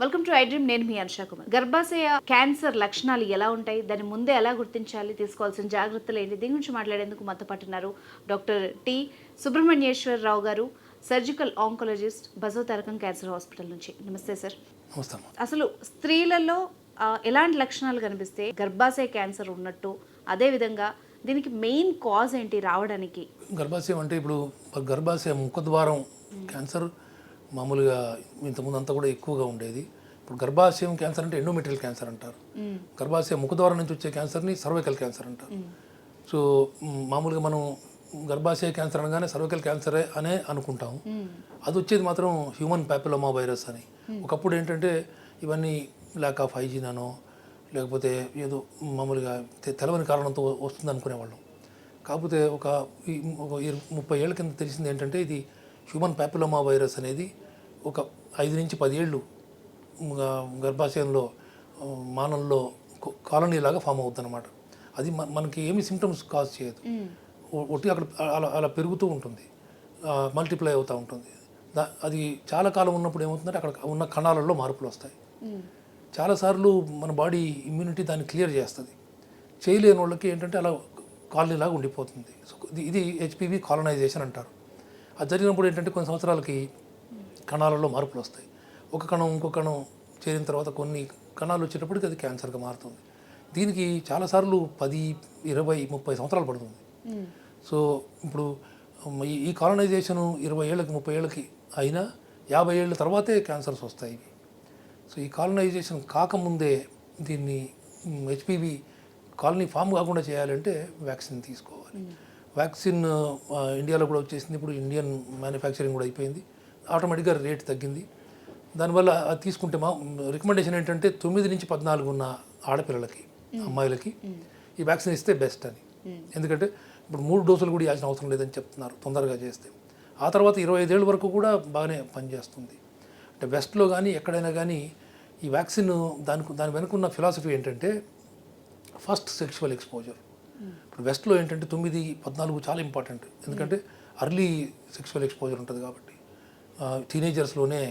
Welcome to iDream నేను మీ అనుషా కుమార్. గర్భాశయ cancer లక్షణాలు ఎలా ఉంటాయి? దాన్ని ముందే ఎలా గుర్తించాలి? తీసుకోవాల్సిన జాగ్రత్తలు ఏంటి? దీని గురించి మాట్లాడేందుకు మనతో పాటు ఉన్నారు డాక్టర్ టి. సుబ్రహ్మణ్యేశ్వరరావు గారు surgical oncologist Basavatarakam cancer hospital నుంచి. నమస్తే సార్. అసలు స్త్రీలలో ఎలాంటి లక్షణాలు కనిపిస్తే గర్భాశయ క్యాన్సర్ ఉన్నట్టు అదేవిధంగా దీనికి మెయిన్ కాజ్ ఏంటి? రావడానికి. గర్భాశయం అంటే ఇప్పుడు గర్భాశయ ముఖద్వారం క్యాన్సర్ మామూలుగా ఇంతకుముందు అంతా కూడా ఎక్కువగా ఉండేది. ఇప్పుడు గర్భాశయం క్యాన్సర్ అంటే ఎండోమెట్రియల్ క్యాన్సర్ అంటారు. గర్భాశయ ముఖద్వారం నుంచి వచ్చే క్యాన్సర్ని సర్వైకల్ క్యాన్సర్ అంటారు. సో మామూలుగా మనం గర్భాశయ క్యాన్సర్ అనగానే సర్వైకల్ క్యాన్సరే అనే అనుకుంటాం. అది వచ్చేది మాత్రం హ్యూమన్ ప్యాపిలోమా వైరస్ అని. ఒకప్పుడు ఏంటంటే ఇవన్నీ ల్యాక్ ఆఫ్ హైజీన్ అనో లేకపోతే ఏదో మామూలుగా తెలవని కారణంతో వస్తుంది అనుకునేవాళ్ళం కాకపోతే ఒక ఒక ముప్పై ఏళ్ళ కింద తెలిసింది ఏంటంటే ఇది హ్యూమన్ ప్యాపిలోమా వైరస్ అనేది ఒక ఐదు నుంచి పది ఏళ్ళు గా- గర్భాశయంలో ఆ, మానవుల్లో కొ- కాలనీ లాగా ఫామ్ అవుతుంది అనమాట అది మన- మనకి ఏమి సిమ్టమ్స్ కాజ్ చేయదు. ఒట్టి అక్కడ అలా అలా పెరుగుతూ ఉంటుంది. మల్టిప్లై అవుతూ ఉంటుంది. దా- అది చాలా కాలం ఉన్నప్పుడు ఏమవుతుందంటే అక్కడ ఉన్న కణాలలో మార్పులు వస్తాయి. చాలాసార్లు మన బాడీ ఇమ్యూనిటీ దాన్ని క్లియర్ చేస్తుంది. చేయలేని వాళ్ళకి ఏంటంటే అలా కాలనీలాగా ఉండిపోతుంది. సో ఇది హెచ్పివి కాలనైజేషన్ అంటారు. అది జరిగినప్పుడు ఏంటంటే కొన్ని సంవత్సరాలకి కణాలలో మార్పులు వస్తాయి. ఒక కణం ఇంకో కణం చేరిన తర్వాత కొన్ని కణాలు వచ్చేటప్పటికి అది క్యాన్సర్గా మారుతుంది. దీనికి చాలాసార్లు పది ఇరవై ముప్పై సంవత్సరాలు పడుతుంది. సో ఇప్పుడు ఈ- ఈ కాలనైజేషను ఇరవై ఏళ్ళకి ముప్పై ఏళ్ళకి అయినా యాభై ఏళ్ళ తర్వాతే క్యాన్సర్స్ వస్తాయి ఇవి. సో ఈ కాలనైజేషన్ కాకముందే దీన్ని హెచ్పివి కాలనీ ఫామ్ కాకుండా చేయాలంటే వ్యాక్సిన్ తీసుకోవాలి. వ్యాక్సిన్ ఇండియాలో కూడా వచ్చేసింది. ఇప్పుడు ఇండియన్ మ్యానుఫ్యాక్చరింగ్ కూడా అయిపోయింది. ఆటోమేటిక్గా రేట్ తగ్గింది. దానివల్ల అది తీసుకుంటే మా రికమెండేషన్ ఏంటంటే తొమ్మిది నుంచి పద్నాలుగు ఉన్న ఆడపిల్లలకి అమ్మాయిలకి ఈ వ్యాక్సిన్ ఇస్తే బెస్ట్ అని. ఎందుకంటే ఇప్పుడు మూడు డోసులు కూడా ఇవ్వాల్సిన అవసరం లేదని చెప్తున్నారు తొందరగా చేస్తే. ఆ తర్వాత ఇరవై ఐదేళ్ళ వరకు కూడా బాగానే పనిచేస్తుంది. అంటే వెస్ట్లో కానీ ఎక్కడైనా కానీ ఈ వ్యాక్సిన్ దానికి దాని వెనుకున్న ఫిలాసఫీ ఏంటంటే ఫస్ట్ సెక్షువల్ ఎక్స్పోజర్. ఇప్పుడు వెస్ట్లో ఏంటంటే తొమ్మిది పద్నాలుగు చాలా ఇంపార్టెంట్. ఎందుకంటే అర్లీ సెక్షువల్ ఎక్స్పోజర్ ఉంటుంది కాబట్టి టీనేజర్స్లోనే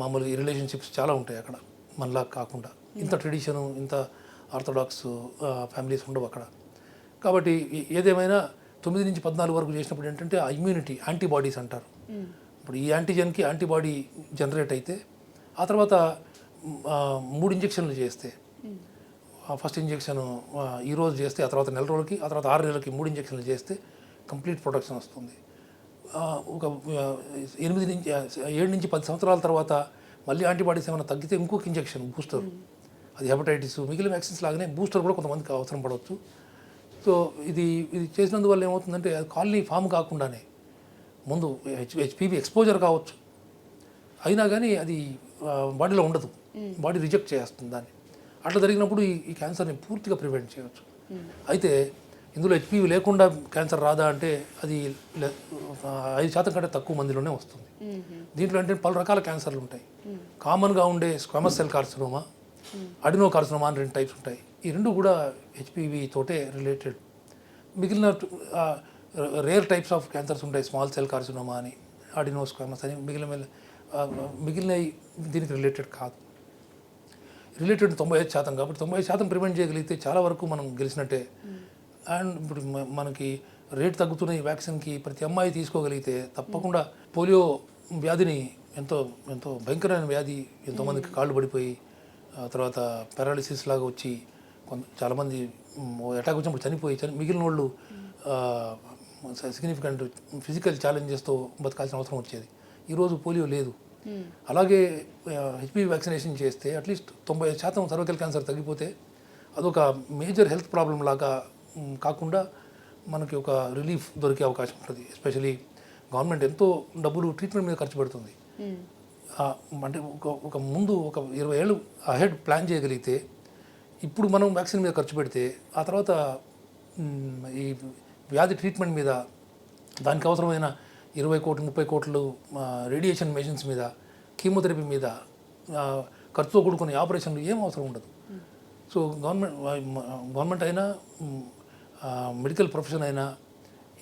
మామూలుగా రిలేషన్షిప్స్ చాలా ఉంటాయి అక్కడ. మనలా కాకుండా. ఇంత ట్రెడిషను ఇంత ఆర్థడాక్స్ ఫ్యామిలీస్ ఉండవు అక్కడ. కాబట్టి ఏదేమైనా తొమ్మిది నుంచి పద్నాలుగు వరకు చేసినప్పుడు ఏంటంటే ఆ ఇమ్యూనిటీ యాంటీబాడీస్ అంటారు. ఇప్పుడు ఈ యాంటీజెన్కి యాంటీబాడీ జనరేట్ అయితే ఆ తర్వాత మూడు ఇంజెక్షన్లు చేస్తే ఫస్ట్ ఇంజెక్షన్ ఈ రోజు చేస్తే ఆ తర్వాత నెల రోజులకి ఆ తర్వాత ఆరు నెలలకి మూడు ఇంజెక్షన్లు చేస్తే కంప్లీట్ ప్రొటెక్షన్ వస్తుంది. ఒక ఎనిమిది నుంచి ఏడు నుంచి పది సంవత్సరాల తర్వాత మళ్ళీ యాంటీబాడీస్ ఏమైనా తగ్గితే ఇంకొక ఇంజెక్షన్ బూస్టర్. అది హెపటైటిస్ మిగిలిన వ్యాక్సిన్స్ లాగానే బూస్టర్ కూడా కొంతమందికి అవసరం పడవచ్చు. సో ఇది ఇది చేసినందువల్ల ఏమవుతుందంటే అది కాలనీ ఫామ్ కాకుండానే ముందు హెచ్ హెచ్పివి ఎక్స్పోజర్ కావచ్చు. అయినా కానీ అది బాడీలో ఉండదు. బాడీ రిజెక్ట్ చేస్తుంది దాన్ని. అట్లా జరిగినప్పుడు ఈ ఈ క్యాన్సర్ని పూర్తిగా ప్రివెంట్ చేయవచ్చు అయితే ఇందులో హెచ్పివి లేకుండా క్యాన్సర్ రాదా అంటే అది ఐదు శాతం కంటే తక్కువ మందిలోనే వస్తుంది. దీంట్లో అంటే పలు రకాల క్యాన్సర్లు ఉంటాయి. కామన్గా ఉండే squamous cell carcinoma adenocarcinoma అని రెండు టైప్స్ ఉంటాయి. ఈ రెండు కూడా హెచ్పివి తోటే రిలేటెడ్ మిగిలిన రేర్ టైప్స్ ఆఫ్ క్యాన్సర్స్ ఉంటాయి. స్మాల్ సెల్ కార్సినోమా అని అడినో స్క్వమస్ అని మిగిలిన మిగిలిన దీనికి రిలేటెడ్ కాదు. రిలేటెడ్ తొంభై ఐదు శాతం కాబట్టి తొంభై ఐదు శాతం ప్రివెంట్ చేయగలిగితే చాలా వరకు మనం గెలిచినట్టే. అండ్ ఇప్పుడు మనకి రేట్ తగ్గుతున్న ఈ వ్యాక్సిన్కి ప్రతి అమ్మాయి తీసుకోగలిగితే తప్పకుండా పోలియో వ్యాధిని ఎంతో ఎంతో భయంకరమైన వ్యాధి ఎంతోమందికి కాళ్ళు పడిపోయి తర్వాత పారాలిసిస్ లాగా వచ్చి కొంత చాలామంది అటాక్ వచ్చినప్పుడు చనిపోయి చని మిగిలిన వాళ్ళు సిగ్నిఫికెంట్ ఫిజికల్ ఛాలెంజెస్తో బతకాల్సిన అవసరం వచ్చేది. ఈరోజు పోలియో లేదు. అలాగే హెచ్పి వ్యాక్సినేషన్ చేస్తే అట్లీస్ట్ తొంభై శాతం సర్వకల్ క్యాన్సర్ తగ్గిపోతే అదొక మేజర్ హెల్త్ ప్రాబ్లం లాగా కాకుండా మనకి ఒక రిలీఫ్ దొరికే అవకాశం ఉంటుంది. ఎస్పెషలీ గవర్నమెంట్ ఎంతో డబ్బులు ట్రీట్మెంట్ మీద ఖర్చు పెడుతుంది. అంటే ఒక ఒక ముందు ఒక ఇరవై ఏళ్ళు అహెడ్ ప్లాన్ చేయగలిగితే ఇప్పుడు మనం వ్యాక్సిన్ మీద ఖర్చు పెడితే ఆ తర్వాత ఈ వ్యాధి ట్రీట్మెంట్ మీద దానికి అవసరమైన ఇరవై కోట్లు ముప్పై కోట్లు రేడియేషన్ మెషిన్స్ మీద కీమోథెరపీ మీద ఖర్చుతో కూడుకునే ఆపరేషన్లు ఏం అవసరం ఉండదు. సో గవర్నమెంట్ గవర్నమెంట్ అయినా మెడికల్ ప్రొఫెషన్ అయినా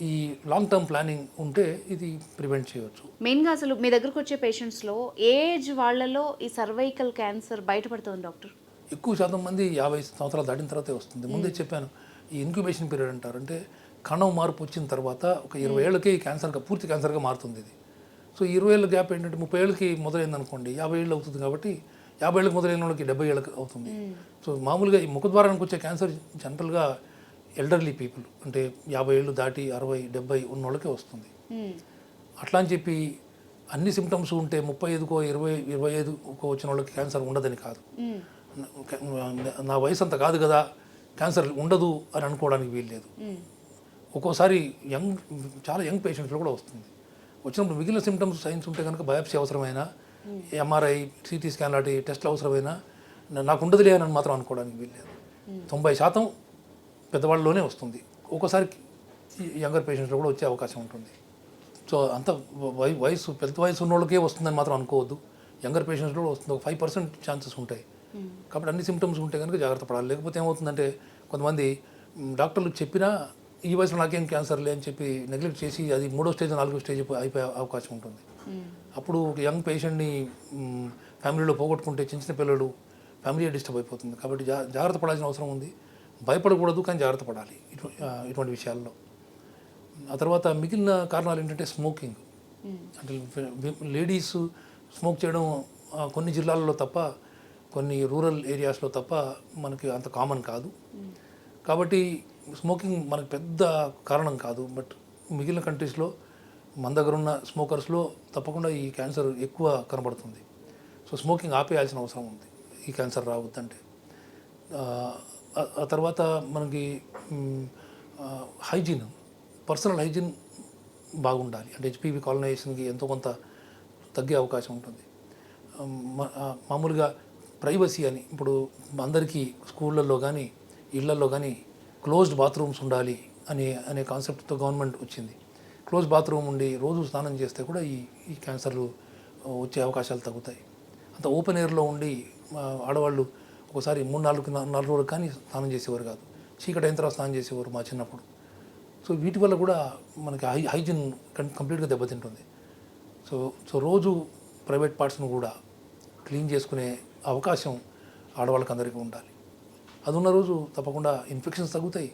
ఈ లాంగ్ టర్మ్ ప్లానింగ్ ఉంటే ఇది ప్రివెంట్ చేయవచ్చు మెయిన్గా అసలు మీ దగ్గరకు వచ్చే పేషెంట్స్లో ఏజ్ వాళ్ళలో ఈ సర్వైకల్ క్యాన్సర్ బయటపడుతుంది డాక్టర్? ఎక్కువ శాతం మంది యాభై సంవత్సరాలు దాటిన తర్వాతే వస్తుంది. ముందే చెప్పాను ఈ ఇన్క్యుబేషన్ పీరియడ్ అంటారు. అంటే కణం మార్పు వచ్చిన తర్వాత ఒక ఇరవై ఏళ్ళకి క్యాన్సర్గా పూర్తి క్యాన్సర్గా మారుతుంది ఇది. సో ఇరవై ఏళ్ళ గ్యాప్ ఏంటంటే ముప్పై ఏళ్ళకి మొదలైంది అనుకోండి యాభై ఏళ్ళు అవుతుంది కాబట్టి యాభై ఏళ్ళకి మొదలైన వాళ్ళకి డెబ్బై ఏళ్ళకి అవుతుంది. సో మామూలుగా ఈ ముఖద్వారానికి వచ్చే క్యాన్సర్ జనరల్గా ఎల్డర్లీ పీపుల్ అంటే యాభై ఏళ్ళు దాటి అరవై డెబ్బై ఉన్న వాళ్ళకే వస్తుంది అట్లా అని చెప్పి అన్ని సిమ్టమ్స్ ఉంటే ముప్పై ఐదుకో ఇరవై ఇరవై ఐదుకో వచ్చిన వాళ్ళకి క్యాన్సర్ ఉండదని కాదు. నా- నా వయసు అంత కాదు కదా క్యాన్సర్ ఉండదు అని అనుకోవడానికి వీల్లేదు. ఒక్కోసారి యంగ్ చాలా యంగ్ పేషెంట్స్లో కూడా వస్తుంది. వచ్చినప్పుడు మిగిలిన సిమ్టమ్స్ సైన్స్ ఉంటే కనుక బయాప్సీ అవసరమైనా ఎంఆర్ఐ సిటీ స్కాన్ లాంటి టెస్ట్లు అవసరమైనా నాకు ఉండదులే అని మాత్రం అనుకోవడానికి వీల్లేదు. తొంభై శాతం పెద్దవాళ్ళలోనే వస్తుంది. ఒక్కోసారి యంగర్ పేషెంట్స్లో కూడా వచ్చే అవకాశం ఉంటుంది. సో అంత వయ వయసు పెద్ద వయసు ఉన్న వాళ్ళకే వస్తుందని మాత్రం అనుకోవద్దు. యంగర్ పేషెంట్స్లో కూడా వస్తుంది. ఒక ఫైవ్ పర్సెంట్ ఛాన్సెస్ ఉంటాయి. కాబట్టి అన్ని సిమ్టమ్స్ ఉంటే కనుక జాగ్రత్త పడాలి. లేకపోతే ఏమవుతుందంటే కొంతమంది డాక్టర్లు చెప్పినా ఈ వయసులో నాకేం క్యాన్సర్ లే అని చెప్పి నెగ్లెక్ట్ చేసి అది మూడో స్టేజ్ నాలుగో స్టేజ్ అయిపోయే అవకాశం ఉంటుంది. అప్పుడు ఒక యంగ్ పేషెంట్ని ఫ్యామిలీలో పోగొట్టుకుంటే చిన్న చిన్న పిల్లలు ఫ్యామిలీ డిస్టర్బ్ అయిపోతుంది. కాబట్టి జా జాగ్రత్త పడాల్సిన అవసరం ఉంది. భయపడకూడదు కానీ జాగ్రత్త పడాలి ఇటు ఇటువంటి విషయాల్లో. ఆ తర్వాత మిగిలిన కారణాలు ఏంటంటే స్మోకింగ్ అంటే లేడీస్ స్మోక్ చేయడం కొన్ని జిల్లాల్లో తప్ప కొన్ని రూరల్ ఏరియాస్లో తప్ప మనకి అంత కామన్ కాదు. కాబట్టి స్మోకింగ్ మనకు పెద్ద కారణం కాదు. బట్ మిగిలిన కంట్రీస్లో మన దగ్గర ఉన్న స్మోకర్స్లో తప్పకుండా ఈ క్యాన్సర్ ఎక్కువ కనబడుతుంది. సో స్మోకింగ్ ఆపేయాల్సిన అవసరం ఉంది. ఈ క్యాన్సర్ రావద్దంటే. ఆ, తర్వాత మనకి హైజీన్ పర్సనల్ హైజీన్ బాగుండాలి. అంటే హెచ్పివి కాలనైజేషన్కి ఎంతో కొంత తగ్గే అవకాశం ఉంటుంది. మామూలుగా ప్రైవసీ అని ఇప్పుడు అందరికీ స్కూళ్ళల్లో కానీ ఇళ్ళల్లో కానీ క్లోజ్డ్ బాత్రూమ్స్ ఉండాలి అనే అనే కాన్సెప్ట్తో గవర్నమెంట్ వచ్చింది. క్లోజ్ బాత్రూమ్ ఉండి రోజు స్నానం చేస్తే కూడా ఈ ఈ క్యాన్సర్లు వచ్చే అవకాశాలు తగ్గుతాయి. అంత ఓపెన్ ఎయిర్లో ఉండి ఆడవాళ్ళు ఒకసారి మూడు నాలుగు నాలుగు రోజులు కానీ స్నానం చేసేవారు కాదు. చీకటి అయిన తర్వాత స్నానం చేసేవారు మా చిన్నప్పుడు. సో వీటి వల్ల కూడా మనకి హై హైజీన్ కం- కంప్లీట్గా దెబ్బతింటుంది. సో సో రోజు ప్రైవేట్ పార్ట్స్ను కూడా క్లీన్ చేసుకునే అవకాశం ఆడవాళ్ళకి అందరికీ ఉండాలి. అది ఉన్న రోజు తప్పకుండా ఇన్ఫెక్షన్స్ తగ్గుతాయి.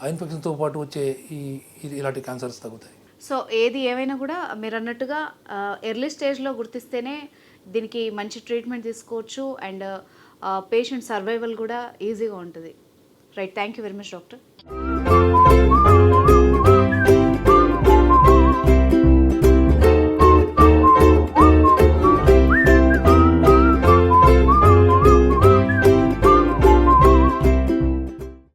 ఆ ఇన్ఫెక్షన్తో పాటు వచ్చే ఈ ఇలాంటి క్యాన్సర్స్ తగ్గుతాయి. సో ఏది ఏమైనా కూడా మీరు అన్నట్టుగా ఎర్లీ స్టేజ్లో గుర్తిస్తేనే దీనికి మంచి ట్రీట్మెంట్ తీసుకోవచ్చు అండ్ పేషెంట్ సర్వైవల్ కూడా ఈజీగా ఉంటుంది. Right thank you very much doctor